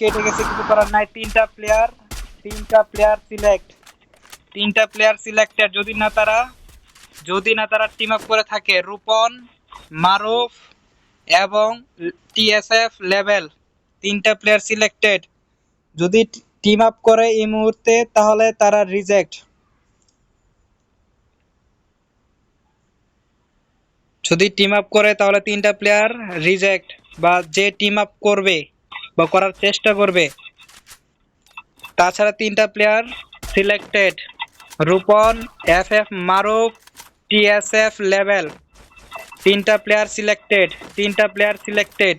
কেটে গেছে কিছু করার নাই। তিনটা প্লেয়ার তিনটা প্লেয়ার সিলেক্ট তিনটা প্লেয়ার সিলেক্টেড যদি না তারা, যদি না তারা টিম আপ করে থাকে, রূপন, মারুফ এবং টিএসএফ লেভেল তিনটা প্লেয়ার সিলেক্টেড যদি টিম আপ করে এই মুহূর্তে, তাহলে তারা রিজেক্ট যদি টিম আপ করে, তাহলে তিনটা প্লেয়ার রিজেক্ট বা যে টিম আপ করবে বা করার চেষ্টা করবে। তাছাড়া তিনটা player selected Rupon F F Maruf, TSF level তিনটা প্লেয়ার সিলেক্টেড তিনটা প্লেয়ার সিলেক্টেড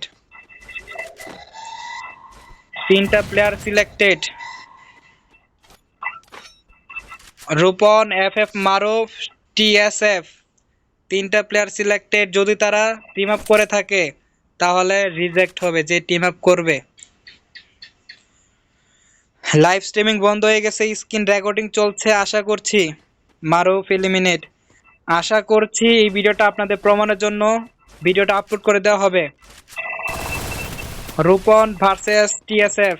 তিনটা player selected Rupon F F Maruf, TSF. তিনটা প্লেয়ার সিলেক্টেড যদি তারা টিম আপ করে থাকে। তাহলে রিজেক্ট হবে, যে টিম আপ করবে। লাইভ স্ট্রিমিং বন্ধ হয়ে গেছে স্ক্রিন রেকর্ডিং চলছে, আশা করছি। মারুফ এলিমিনেট আশা করছি এই ভিডিওটা আপনাদের প্রমাণের জন্য ভিডিওটা আপলোড করে দেওয়া হবে। Rupan versus TSF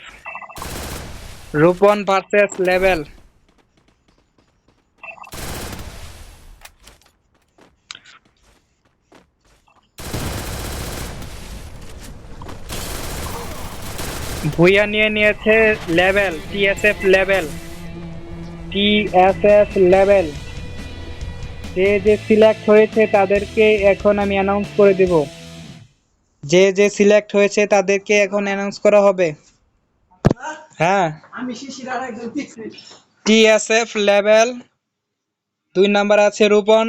Rupan versus level Bhuiya নিয়ে নিয়েছে level TSF level TSF level. যে যে সিলেক্ট হয়েছে তাদেরকে এখন আমি অ্যানাউন্স করে দেব। যে যে সিলেক্ট হয়েছে তাদেরকে এখন অ্যানাউন্স করা হবে। হ্যাঁ। আমি শিশির আর একজন টিএসএফ লেভেল, দুই নাম্বার আছে রূপন,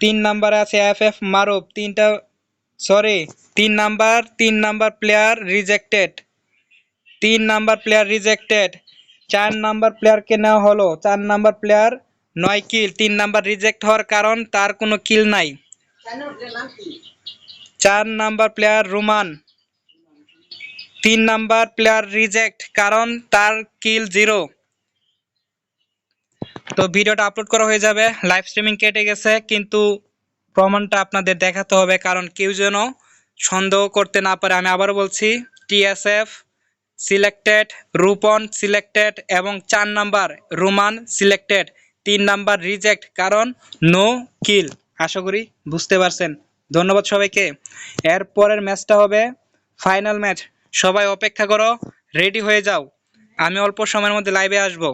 তিন নাম্বার আছে এফ এফ মারুফ, তিনটা সরি তিন নাম্বার তিন নাম্বার প্লেয়ার রিজেক্টেড তিন নাম্বার প্লেয়ার রিজেক্টেড চার নাম্বার প্লেয়ারকে নেওয়া হলো, চার নাম্বার প্লেয়ার নয় কিল তিন নাম্বার রিজেক্ট হওয়ার কারণ তার কোনো কিল নাই। চার নাম্বার প্লেয়ার রুমান, তিন নাম্বার প্লেয়ার রিজেক্ট কারণ তার কিল জিরো তো ভিডিওটা আপলোড করা হয়ে যাবে লাইভ স্ট্রিমিং কেটে গেছে, কিন্তু প্রমাণটা আপনাদের দেখাতে হবে, কারণ কেউ যেন সন্দেহ করতে না পারে। আমি আবারও বলছি টিএসএফ সিলেক্টেড, রূপন সিলেক্টেড এবং চার নাম্বার, রোমান সিলেক্টেড। তিন নাম্বার রিজেক্ট কারণ, নো কিল। আশা করি বুঝতে পারছেন। ধন্যবাদ সবাইকে। এর পরের ম্যাচটা হবে ফাইনাল ম্যাচ। সবাই অপেক্ষা করো, রেডি হয়ে যাও। আমি অল্প সময়ের মধ্যে লাইভে আসব।